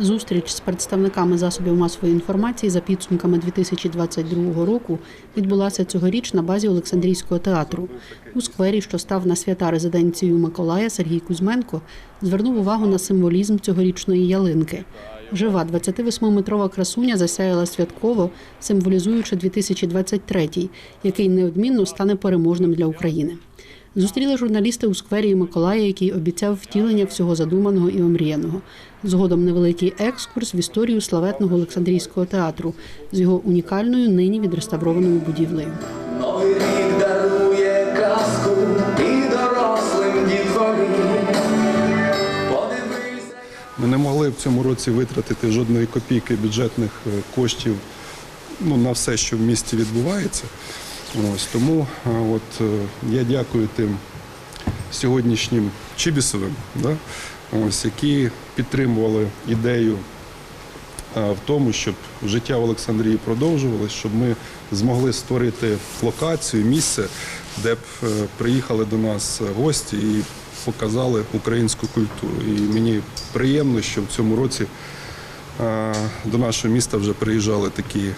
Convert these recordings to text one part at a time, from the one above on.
Зустріч з представниками засобів масової інформації за підсумками 2022 року відбулася цьогоріч на базі Олександрійського театру. У сквері, що став на свята резиденцією Миколая, Сергій Кузьменко звернув увагу на символізм цьогорічної ялинки. Жива 28-метрова красуня засяяла святково, символізуючи 2023, який неодмінно стане переможним для України. Зустріли журналісти у сквері Миколая, який обіцяв втілення всього задуманого і омріяного. Згодом невеликий екскурс в історію славетного Олександрійського театру з його унікальною нині відреставрованою будівлею. Новий рік дарує казку і дорослим. Подивися. Ми не могли в цьому році витратити жодної копійки бюджетних е, коштів ну, на все, що в місті відбувається. Ось, тому е, от, е, я дякую тим сьогоднішнім Чібісовим, да, ось, які підтримували ідею е, в тому, щоб життя в Олександрії продовжувалось, щоб ми змогли створити локацію, місце, де б приїхали до нас гості і показали українську культуру. І мені приємно, що в цьому році до нашого міста вже приїжджали такі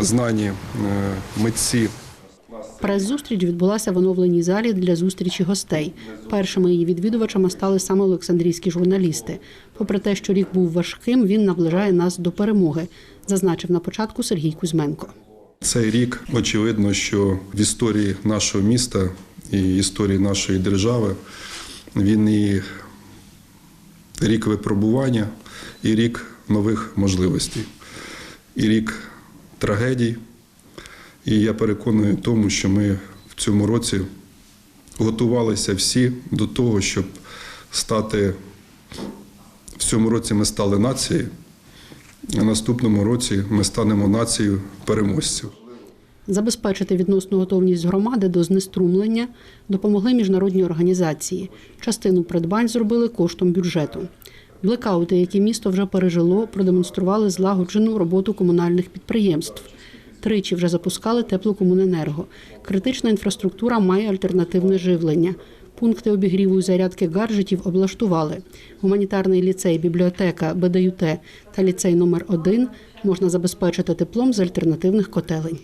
знані митці. Прес-зустріч відбулася в оновленій залі для зустрічі гостей. Першими її відвідувачами стали саме олександрійські журналісти. Попри те, що рік був важким, він наближає нас до перемоги, зазначив на початку Сергій Кузьменко. Цей рік очевидно, що в історії нашого міста і історії нашої держави він і рік випробування, і рік нових можливостей, і рік трагедій. І я переконаний в тому, що ми в цьому році готувалися всі до того, щоб стати в цьому році ми стали нацією, а наступному році ми станемо нацією переможців. Забезпечити відносну готовність громади до знеструмлення допомогли міжнародні організації. Частину придбань зробили коштом бюджету. Блекаути, які місто вже пережило, продемонстрували злагоджену роботу комунальних підприємств. Тричі вже запускали теплокомуненерго. Критична інфраструктура має альтернативне живлення. Пункти обігріву і зарядки гаджетів облаштували. Гуманітарний ліцей, бібліотека, БДЮТ та ліцей номер 1 можна забезпечити теплом з альтернативних котелень.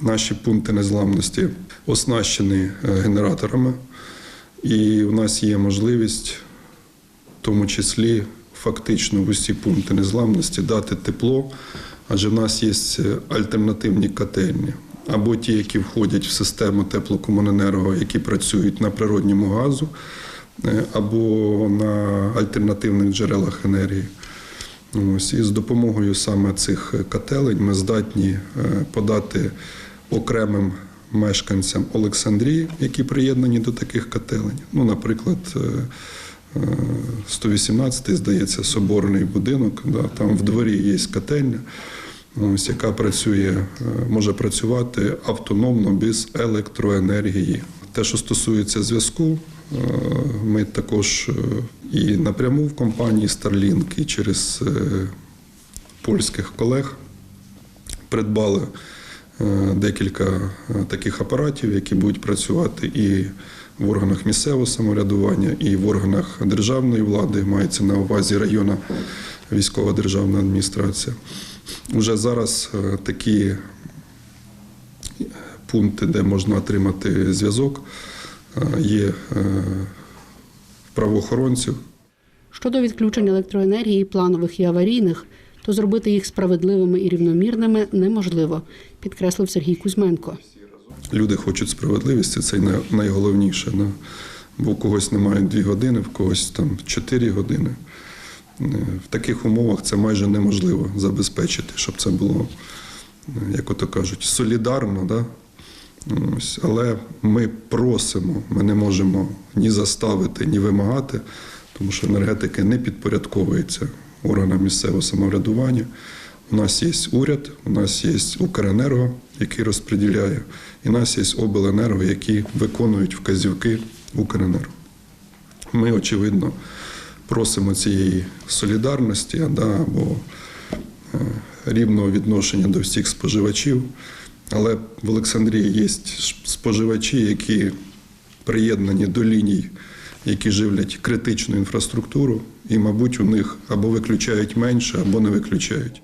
Наші пункти незламності оснащені е, генераторами, і у нас є можливість, в тому числі фактично в усі пункти незламності, дати тепло, адже в нас є е, альтернативні котельні. Або ті, які входять в систему теплокомуненерго, які працюють на природньому газу, е, або на альтернативних джерелах енергії. Ось, і з допомогою саме цих котелень ми здатні е, подати окремим мешканцям Олександрії, які приєднані до таких котелень. Ну, наприклад, 118-й, здається, соборний будинок, да, там в дворі є котельня, ось, яка працює, е, може працювати автономно без електроенергії. Те, що стосується зв'язку, е, ми також е, і напряму в компанії Starlink, і через польських колег придбали декілька таких апаратів, які будуть працювати і в органах місцевого самоврядування, і в органах державної влади, мається на увазі районна військова державна адміністрація. Уже зараз е, такі пункти, де можна отримати зв'язок, е, є е, правоохоронців. Щодо відключень електроенергії, планових і аварійних, то зробити їх справедливими і рівномірними неможливо, підкреслив Сергій Кузьменко. Люди хочуть справедливості, це найголовніше. Бо у когось немає дві години, в когось там чотири години. Е, В таких умовах це майже неможливо забезпечити, щоб це було, е, як ото кажуть, солідарно. Да? Ось. Але ми просимо, ми не можемо ні заставити, ні вимагати, тому що енергетики не підпорядковується органам місцевого самоврядування. У нас є уряд, у нас є Укренерго, який розподіляє, і у нас є обленерго, які виконують вказівки Укренерго. Ми, очевидно, просимо цієї солідарності да, або е, рівного відношення до всіх споживачів. Але в Олександрії є споживачі, які приєднані до ліній, які живлять критичну інфраструктуру, і, мабуть, у них або виключають менше, або не виключають.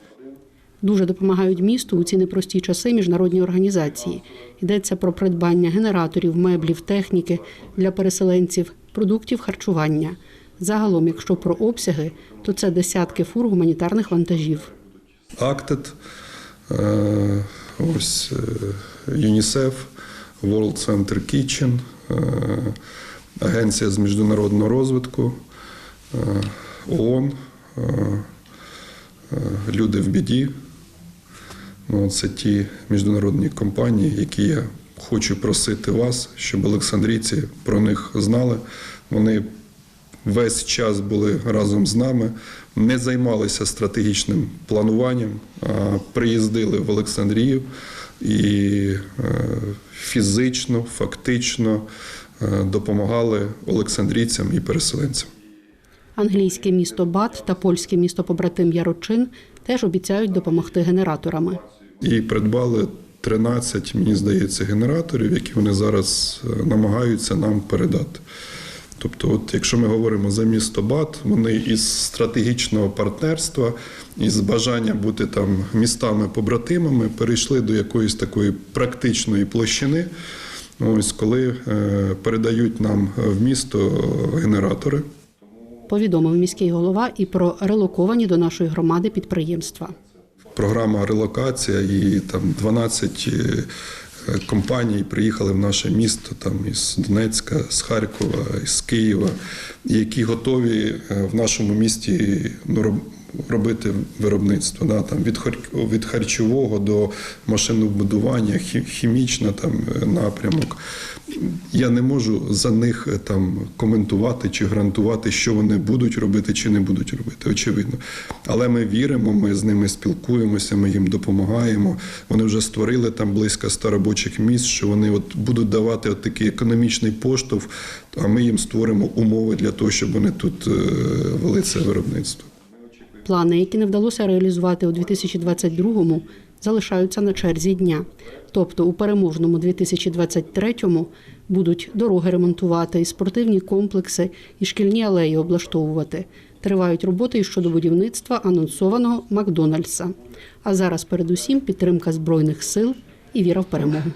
Дуже допомагають місту у ці непрості часи міжнародні організації. Йдеться про придбання генераторів, меблів, техніки для переселенців, продуктів харчування. Загалом, якщо про обсяги, то це десятки фур гуманітарних вантажів. Актед, ось е, ЮНІСЕФ, World Center Kitchen, е, Агенція з міжнародного розвитку, е, ООН, Люди в біді. Ну, це ті міжнародні компанії, які я хочу просити вас, щоб Олександрійці про них знали. Вони весь час були разом з нами, не займалися стратегічним плануванням, а приїздили в Олександрію і е, фізично, фактично е, допомагали олександрійцям і переселенцям. Англійське місто Бат та польське місто побратим Ярочин теж обіцяють допомогти генераторами. І придбали 13, мені здається, генераторів, які вони зараз е, намагаються нам передати. Тобто, от якщо ми говоримо за місто Бат, вони із стратегічного партнерства, із бажання бути там містами-побратимами, перейшли до якоїсь такої практичної площини. Ось коли е, передають нам в місто генератори. Повідомив міський голова і про релоковані до нашої громади підприємства. Програма релокація, і там 12 е, компаній приїхали в наше місто там із Донецька, з Харкова, з Києва, які готові е, в нашому місті ну, робити виробництво. Да, там від, від харчового до машинобудування, хімічна там е, напрямок. Я не можу за них е, там коментувати чи гарантувати, що вони будуть робити чи не будуть робити, очевидно. Але ми віримо, ми з ними спілкуємося, ми їм допомагаємо. Вони вже створили там близько 100 робочих місць, що вони от будуть давати от такий економічний поштовх, а ми їм створимо умови для того, щоб вони тут е, вели це виробництво. Плани, які не вдалося реалізувати у 2022-му, залишаються на черзі дня. Тобто у переможному 2023-му будуть дороги ремонтувати, і спортивні комплекси, і шкільні алеї облаштовувати. Тривають роботи і щодо будівництва анонсованого Макдональдса. А зараз передусім підтримка збройних сил і віра в перемогу.